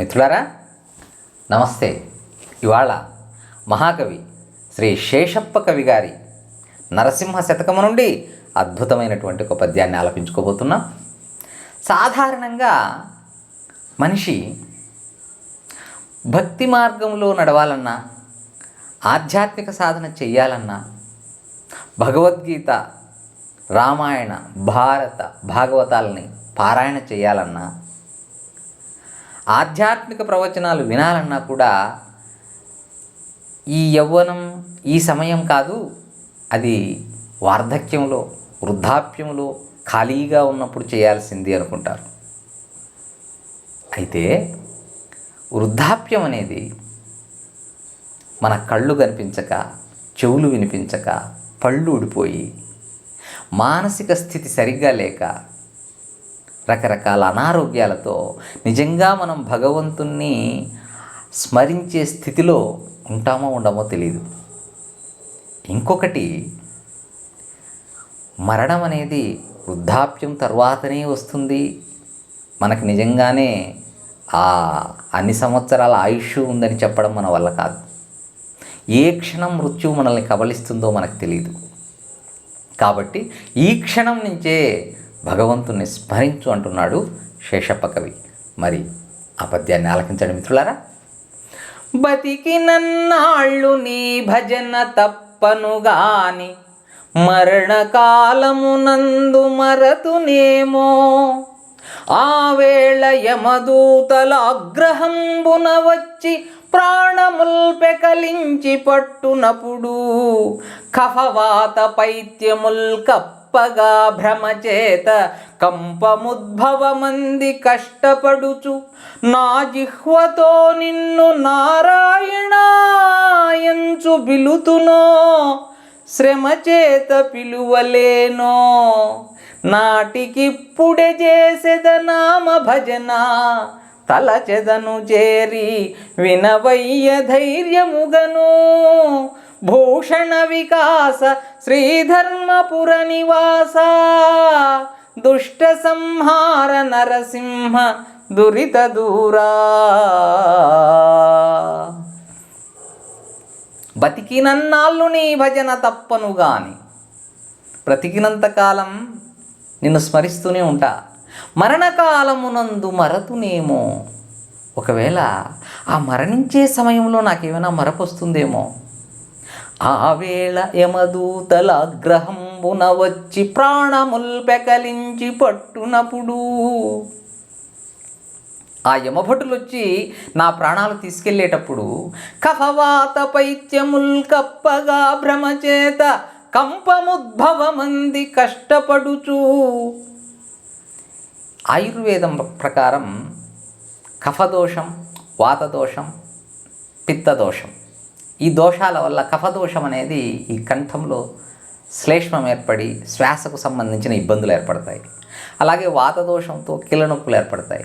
మిత్రులారా నమస్తే. ఇవాళ మహాకవి శ్రీ శేషప్ప కవి గారి నరసింహ శతకము నుండి అద్భుతమైనటువంటి ఒక పద్యాన్ని ఆలపించుకోబోతున్నాం. సాధారణంగా మనిషి భక్తి మార్గంలో నడవాలన్నా ఆధ్యాత్మిక సాధన చెయ్యాలన్నా భగవద్గీత రామాయణ భారత భాగవతాలని పారాయణ చేయాలన్నా ఆధ్యాత్మిక ప్రవచనాలు వినాలన్నా కూడా ఈ యవ్వనం ఈ సమయం కాదు అది వార్ధక్యంలో వృద్ధాప్యంలో ఖాళీగా ఉన్నప్పుడు చేయాల్సింది అనుకుంటారు. అయితే వృద్ధాప్యం అనేది మన కళ్ళు కనిపించక చెవులు వినిపించక పళ్ళు ఊడిపోయి మానసిక స్థితి సరిగ్గా లేక రకరకాల అనారోగ్యాలతో నిజంగా మనం భగవంతుణ్ణి స్మరించే స్థితిలో ఉంటామో ఉండమో తెలియదు ఇంకొకటి మరణం అనేది వృద్ధాప్యం తర్వాతనే వస్తుంది. మనకు నిజంగానే ఆ అన్ని సంవత్సరాల ఆయుష్ ఉందని చెప్పడం మన వల్ల కాదు. ఏ క్షణం మృత్యువు మనల్ని కబలిస్తుందో మనకు తెలియదు కాబట్టి ఈ క్షణం నుంచే భగవంతుణ్ణి స్మరించు అంటున్నాడు శేషప్ప కవి మరి ఆ పద్యాన్ని ఆలకించండి మిత్రులారా. బతికినన్నాళ్ళు నీ భజన తప్పను గాని మరణకాలమునందు మరతునేమో. ఆ వేళ యమదూతల అగ్రహంబున వచ్చి ప్రాణముల్ పెకలించి పట్టునప్పుడు కఫవాత పైత్యముల్ కప్పగా భ్రమచేత కంపముద్భవమంది కష్టపడుచు నా జిహ్వతో నిన్ను నారాయణాయంచు బిలుతునో శ్రమచేత పిలువలేనో. నాటికిప్పుడే చేసెద నామ భజన తలచెదను చేరి వినవయ్య ధైర్యముగను. భూషణ వికాస శ్రీధర్మపుర నివాస దుష్ట సంహార నరసింహ దురిత దూరా బతికినన్నాళ్ళు నీ భజన తప్పను గాని. బ్రతికినంతకాలం నిన్ను స్మరిస్తూనే ఉంటా. మరణకాలమునందు మరతునేమో. ఒకవేళ ఆ మరణించే సమయంలో నాకేమైనా మరపొస్తుందేమో. ఆవేళ యమదూతల అగ్రహంబున వచ్చి ప్రాణముల్ పెకలించి పట్టునప్పుడు ఆ యమభటులు వచ్చి నా ప్రాణాలు తీసుకెళ్ళేటప్పుడు కఫవాత పైత్యముల్ కప్పగా భ్రమచేత కంపముద్భవమంది కష్టపడుచు. ఆయుర్వేదం ప్రకారం కఫదోషం వాతదోషం పిత్తదోషం. ఈ దోషాల వల్ల కఫదోషం అనేది ఈ కంఠంలో శ్లేష్మం ఏర్పడి శ్వాసకు సంబంధించిన ఇబ్బందులు ఏర్పడతాయి. అలాగే వాతదోషంతో కీళ్ళ నొప్పులు ఏర్పడతాయి.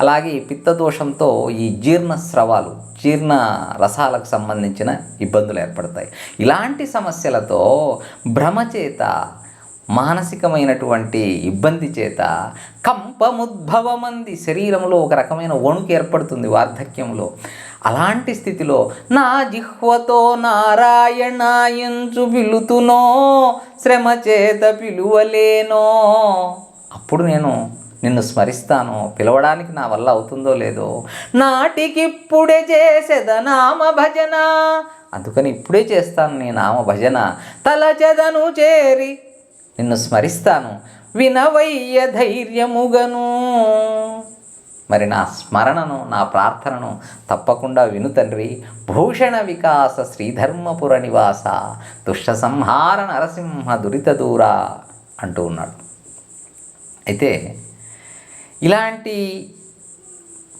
అలాగే పిత్తదోషంతో ఈ జీర్ణ స్రవాలు జీర్ణ రసాలకు సంబంధించిన ఇబ్బందులు ఏర్పడతాయి. ఇలాంటి సమస్యలతో భ్రమచేత మానసికమైనటువంటి ఇబ్బంది చేత కంపముద్భవమంది శరీరంలో ఒక రకమైన వణుకు ఏర్పడుతుంది వార్ధక్యంలో. అలాంటి స్థితిలో నా జిహ్వతో నారాయణాయించు పిలుతునో శ్రమ చేత పిలువలేనో. అప్పుడు నేను నిన్ను స్మరిస్తాను. పిలవడానికి నా వల్ల అవుతుందో లేదో. నాటికిప్పుడే చేసేద నామ భజన. అందుకని ఇప్పుడే చేస్తాను నీ నామ భజన. తలచెదను చేరి నిన్ను స్మరిస్తాను. వినవయ్య ధైర్యముగను. మరి నా స్మరణను నా ప్రార్థనను తప్పకుండా విను తండ్రి. భూషణ వికాస శ్రీధర్మపుర నివాస దుష్ట సంహార నరసింహ దురిత దూరా అంటూ ఉన్నాడు. అయితే ఇలాంటి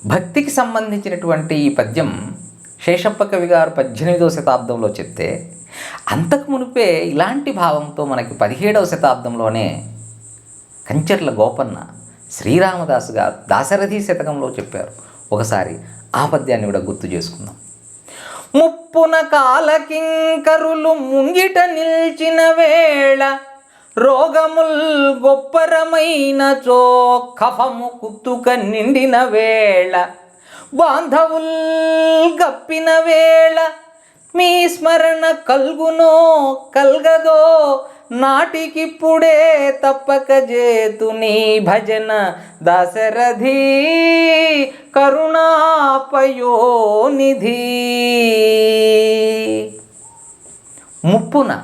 భక్తికి సంబంధించినటువంటి ఈ పద్యం శేషప్ప కవి గారు పద్దెనిమిదవ శతాబ్దంలో చెప్తే అంతకు మునిపే ఇలాంటి భావంతో మనకి పదిహేడవ శతాబ్దంలోనే కంచర్ల గోపన్న శ్రీరామదాసు గారు దాశరథి శతకంలో చెప్పారు. ఒకసారి ఆ పద్యాన్ని కూడా గుర్తు చేసుకుందాం. ముప్పున కాలకింకరులు ముంగిట నిల్చిన వేళ రోగముల్ గొప్పరమైన చో కఫము కుత్తుక నిండిన వేళ బాంధవుల్ గప్పిన వేళ మీ స్మరణ కల్గునో కల్గదో నాటికిప్పుడే తప్పక జేతు నీ భజన దశరథి. కరుణాపయోనిధి. ముప్పున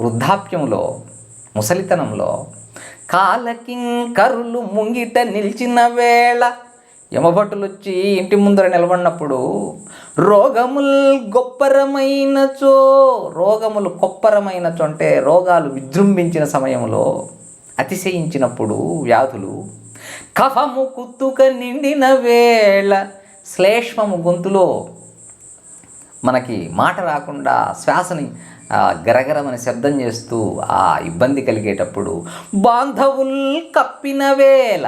వృద్ధాప్యంలో ముసలితనంలో కాలకింకరులు ముంగిట నిలిచిన వేళ యమభటులు వచ్చి ఇంటి ముందర నిలబడినప్పుడు రోగముల్ గొప్పరమైనచో రోగములు కొప్పరమైనచో అంటే రోగాలు విజృంభించిన సమయంలో అతిశయించినప్పుడు వ్యాధులు కఫము కుత్తుక నిండిన వేళ శ్లేష్మము గొంతులో మనకి మాట రాకుండా శ్వాసని గరగరమని శబ్దం చేస్తూ ఆ ఇబ్బంది కలిగేటప్పుడు బాంధవుల్ కప్పిన వేళ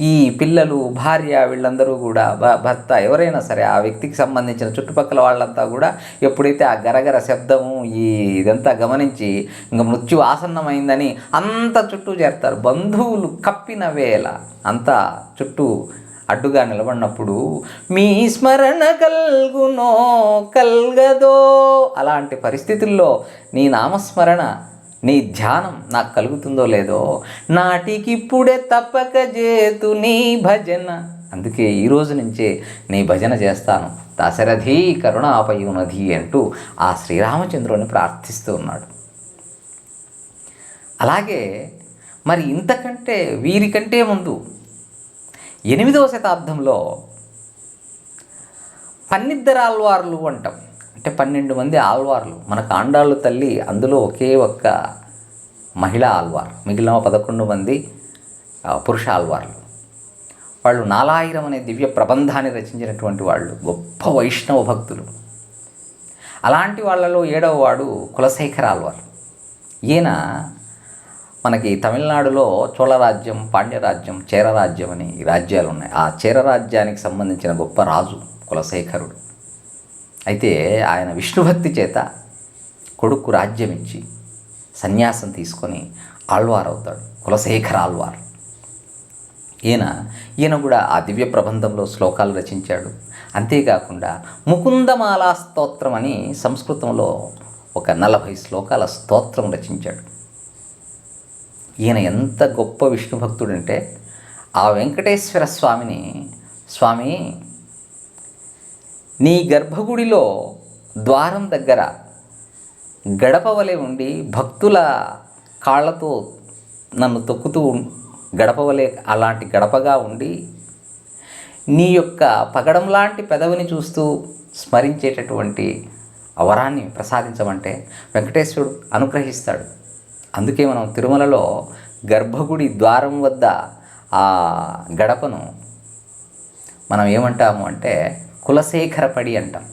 ఈ పిల్లలు భార్య వీళ్ళందరూ కూడా భ- భర్త ఎవరైనా సరే ఆ వ్యక్తికి సంబంధించిన చుట్టుపక్కల వాళ్ళంతా కూడా ఎప్పుడైతే ఆ గరగర శబ్దము ఈ ఇదంతా గమనించి ఇంకా మృత్యు ఆసన్నమైందని అంత చుట్టూ చేరుతారు. బంధువులు కప్పిన వేళ అంతా చుట్టూ అడ్డుగా నిలబడినప్పుడు మీ స్మరణ కల్గునో కల్గదో అలాంటి పరిస్థితుల్లో నీ నామస్మరణ నీ ధ్యానం నాకు కలుగుతుందో లేదో నాటికిప్పుడే తప్పక చేతు నీ భజన. అందుకే ఈరోజు నుంచే నీ భజన చేస్తాను. దశరథి కరుణాపయునధి అంటూ ఆ శ్రీరామచంద్రుని ప్రార్థిస్తూ ఉన్నాడు. అలాగే మరి ఇంతకంటే వీరికంటే ముందు ఎనిమిదవ శతాబ్దంలో పన్నిద్దరు అంటాం. అంటే పన్నెండు మంది ఆల్వార్లు మనకు ఆండాళ్ళు తల్లి అందులో ఒకే ఒక్క మహిళా ఆల్వార్ మిగిలిన పదకొండు మంది పురుష ఆల్వార్లు వాళ్ళు నాలాయిరం అనే దివ్య ప్రబంధాన్ని రచించినటువంటి వాళ్ళు గొప్ప వైష్ణవ భక్తులు. అలాంటి వాళ్ళలో ఏడవ వాడు కులశేఖర ఆల్వార్ ఈయన మనకి తమిళనాడులో చోళరాజ్యం పాండ్యరాజ్యం చేరరాజ్యం అని ఈ రాజ్యాలు ఉన్నాయి. ఆ చేరరాజ్యానికి సంబంధించిన గొప్ప రాజు కులశేఖరుడు. అయితే ఆయన విష్ణుభక్తి చేత కొడుకు రాజ్యం ఇచ్చి సన్యాసం తీసుకొని ఆళ్వార్ అవుతాడు కులశేఖర ఆళ్వార్. ఈయన ఈయన కూడా ఆ దివ్య ప్రబంధంలో శ్లోకాలు రచించాడు. అంతేకాకుండా ముకుందమాలా స్తోత్రం అని సంస్కృతంలో ఒక నలభై శ్లోకాల స్తోత్రం రచించాడు. ఈయన ఎంత గొప్ప విష్ణు భక్తుడంటే ఆ వెంకటేశ్వర స్వామిని స్వామి నీ గర్భగుడిలో ద్వారం దగ్గర గడప వలె ఉండి భక్తుల కాళ్ళతో నన్ను తొక్కుతూ గడప వలె అలాంటి గడపగా ఉండి నీ యొక్క పగడం లాంటి పెదవిని చూస్తూ స్మరించేటటువంటి అవరాన్ని ప్రసాదించమంటే వెంకటేశ్వరుడు అనుగ్రహిస్తాడు. అందుకే మనం తిరుమలలో గర్భగుడి ద్వారం వద్ద ఆ గడపను మనం ఏమంటాము అంటే కులశేఖరపడి అంటాం.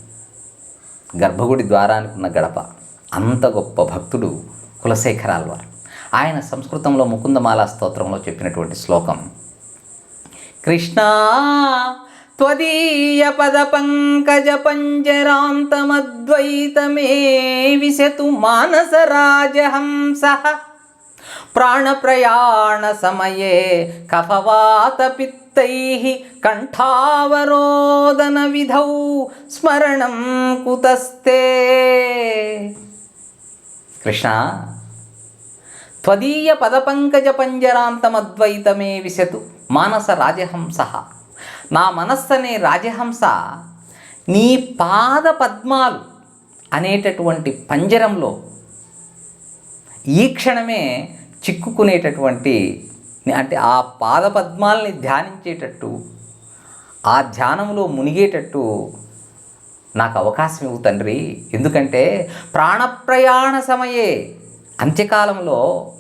గర్భగుడి ద్వారానికి ఉన్న గడప. అంత గొప్ప భక్తుడు కులశేఖరాల్వారు. ఆయన సంస్కృతంలో ముకుందమాల స్తోత్రంలో చెప్పినటువంటి శ్లోకం కృష్ణా త్వదీయ పద పంకజ పంజరాంతమద్వైతమే విశతు మానస రాజహంస ప్రాణప్రయాణ సమయే కఫవాత పిత్తై కంఠావరోదన విధౌ స్మరణం కుతస్తే. కృష్ణ త్వదీయ పదపంకజ పంజరాంతమద్వైతమే విశతు మానస రాజహంస. నా మనస్సనే రాజహంస నీ పాద పద్మాలు అనేటటువంటి పంజరంలో ఈ క్షణమే చిక్కుకునేటటువంటి అంటే ఆ పాద పద్మాల్ని ధ్యానించేటట్టు ఆ ధ్యానంలో మునిగేటట్టు నాకు అవకాశం ఇవ్వు తండ్రి. ఎందుకంటే ప్రాణప్రయాణ సమయే అంత్యకాలంలో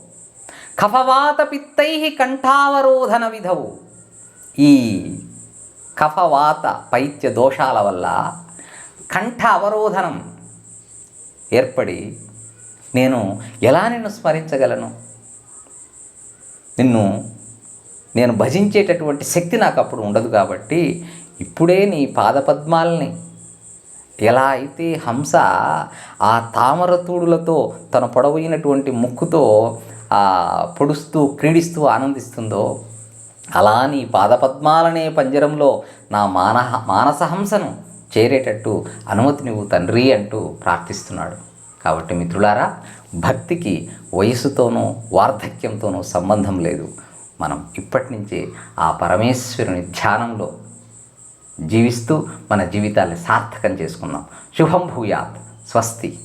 కఫవాత పిత్తై కంఠావరోధన విధవు. ఈ కఫవాత పైత్య దోషాల వల్ల కంఠ అవరోధనం ఏర్పడి నేను ఎలా నిన్ను స్మరించగలను? నిన్ను నేను భజించేటటువంటి శక్తి నాకు అప్పుడు ఉండదు కాబట్టి ఇప్పుడే నీ పాదపద్మాలని ఎలా అయితే హంస ఆ తామరతూడులతో తన పొడవైనటువంటి ముక్కుతో పొడుస్తూ క్రీడిస్తూ ఆనందిస్తుందో అలా నీ పాదపద్మాలనే పంజరంలో నా మానహ మానసహంసను చేరేటట్టు అనుమతినివ్వు తండ్రి అంటూ ప్రార్థిస్తున్నాడు. కాబట్టి మిత్రులారా భక్తికి వయసుతోనూ వార్ధక్యంతోనూ సంబంధం లేదు. మనం ఇప్పటి నుంచే ఆ పరమేశ్వరుని ధ్యానంలో జీవిస్తూ మన జీవితాన్ని సార్థకం చేసుకుందాం. శుభం భూయాత్. స్వస్తి.